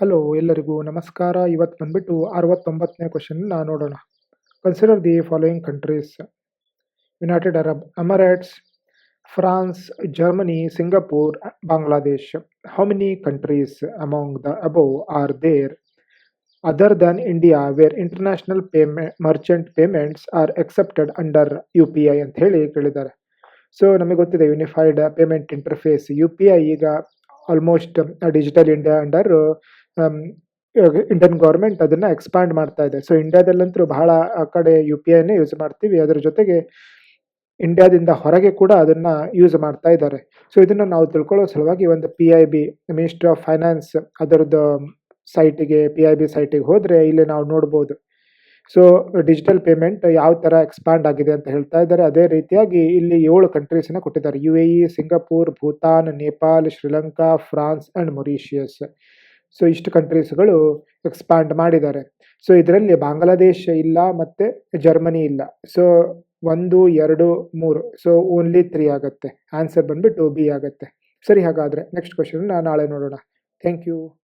Hello ಎಲ್ಲರಿಗೂ ನಮಸ್ಕಾರ. ಇವತ್ತು ಬಂದ್ಬಿಟ್ಟು ಅರವತ್ತೊಂಬತ್ತನೇ ಕ್ವಶನ್ನ ನೋಡೋಣ. Consider the following countries United Arab Emirates France Germany Singapore Bangladesh how many countries among the above are there other than India where international pay merchant payments are accepted under U P I ಅಂತ ಹೇಳಿ ಕೇಳಿದ್ದಾರೆ. So ನಮಗೆ ಗೊತ್ತಿದೆ unified payment interface U P I ಈಗ almost digital India under Indian government ಅದನ್ನ expand ಮಾಡ್ತಾ ಇದೆ. So ಇಂಡಿಯಾದಲ್ಲಂತೂ ಬಹಳ ಆ ಕಡೆ ಯು ಪಿ ಐನೇ ಯೂಸ್ ಮಾಡ್ತೀವಿ. ಅದರ ಜೊತೆಗೆ ಇಂಡಿಯಾದಿಂದ ಹೊರಗೆ ಕೂಡ ಅದನ್ನ ಯೂಸ್ ಮಾಡ್ತಾ ಇದ್ದಾರೆ. ಸೊ ಇದನ್ನ ನಾವು ತಿಳ್ಕೊಳ್ಳೋ ಸಲುವಾಗಿ ಒಂದು P I B ministry of finance ಅದರದ್ದು ಸೈಟಿಗೆ ಪಿ ಐ ಬಿ ಸೈಟಿಗೆ ಹೋದರೆ ಇಲ್ಲಿ ನಾವು ನೋಡ್ಬೋದು. ಸೊ ಡಿಜಿಟಲ್ ಪೇಮೆಂಟ್ ಯಾವ ತರ ಎಕ್ಸ್ಪಾಂಡ್ ಆಗಿದೆ ಅಂತ ಹೇಳ್ತಾ ಇದ್ದಾರೆ. ಅದೇ ರೀತಿಯಾಗಿ ಇಲ್ಲಿ ಏಳು ಕಂಟ್ರೀಸನ್ನು ಕೊಟ್ಟಿದ್ದಾರೆ. U A E Singapore Bhutan Nepal Sri Lanka France and Mauritius so ಇಷ್ಟು ಕಂಟ್ರೀಸ್ಗಳು ಎಕ್ಸ್ಪ್ಯಾಂಡ್ ಮಾಡಿದ್ದಾರೆ. ಸೊ ಇದರಲ್ಲಿ ಬಾಂಗ್ಲಾದೇಶ ಇಲ್ಲ ಮತ್ತೆ ಜರ್ಮನಿ ಇಲ್ಲ. ಸೊ ಒಂದು, ಎರಡು, ಮೂರು. ಸೊ ಓನ್ಲಿ ತ್ರೀ ಆಗುತ್ತೆ. ಆನ್ಸರ್ ಬಂದ್ಬಿಟ್ಟು ಬಿ ಆಗುತ್ತೆ. ಸರಿ, ಹಾಗಾದ್ರೆ ನೆಕ್ಸ್ಟ್ ಕ್ವಶನ್ ನಾಳೆ ನೋಡೋಣ. Thank you